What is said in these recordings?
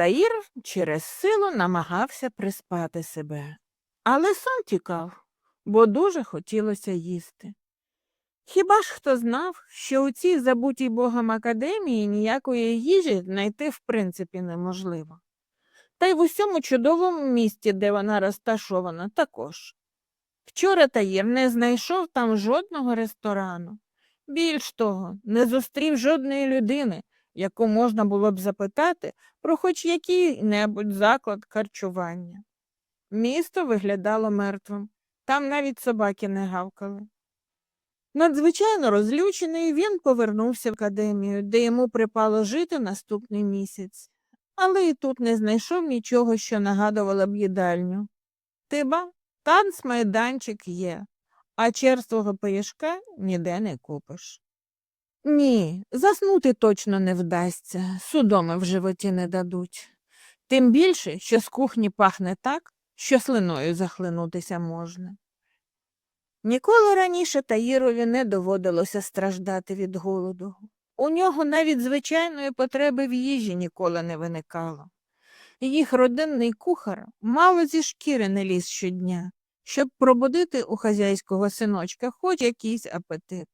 Ельхтаїр через силу намагався приспати себе, але сон тікав, бо дуже хотілося їсти. Хіба ж хто знав, що у цій забутій богом академії ніякої їжі знайти в принципі неможливо. Та й в усьому чудовому місті, де вона розташована, також. Вчора Таїр не знайшов там жодного ресторану. Більш того, не зустрів жодної людини, яку можна було б запитати про хоч який-небудь заклад харчування. Місто виглядало мертвим, там навіть собаки не гавкали. Надзвичайно розлючений, він повернувся в академію, де йому припало жити наступний місяць, але і тут не знайшов нічого, що нагадувало б їдальню. Тиба, танцмайданчик є, а черствого пиріжка ніде не купиш. Ні, заснути точно не вдасться, судоми в животі не дадуть. Тим більше, що з кухні пахне так, що слиною захлинутися можна. Ніколи раніше Таїрові не доводилося страждати від голоду. У нього навіть звичайної потреби в їжі ніколи не виникало. Їх родинний кухар мало зі шкіри не ліз щодня, щоб пробудити у хазяйського синочка хоч якийсь апетит.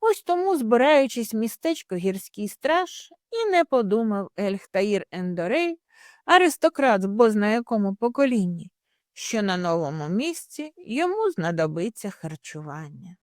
Ось тому, збираючись в містечко гірський страж, і не подумав Ельхтаїр Ендорей, аристократ в бозна якому поколінні, що на новому місці йому знадобиться харчування.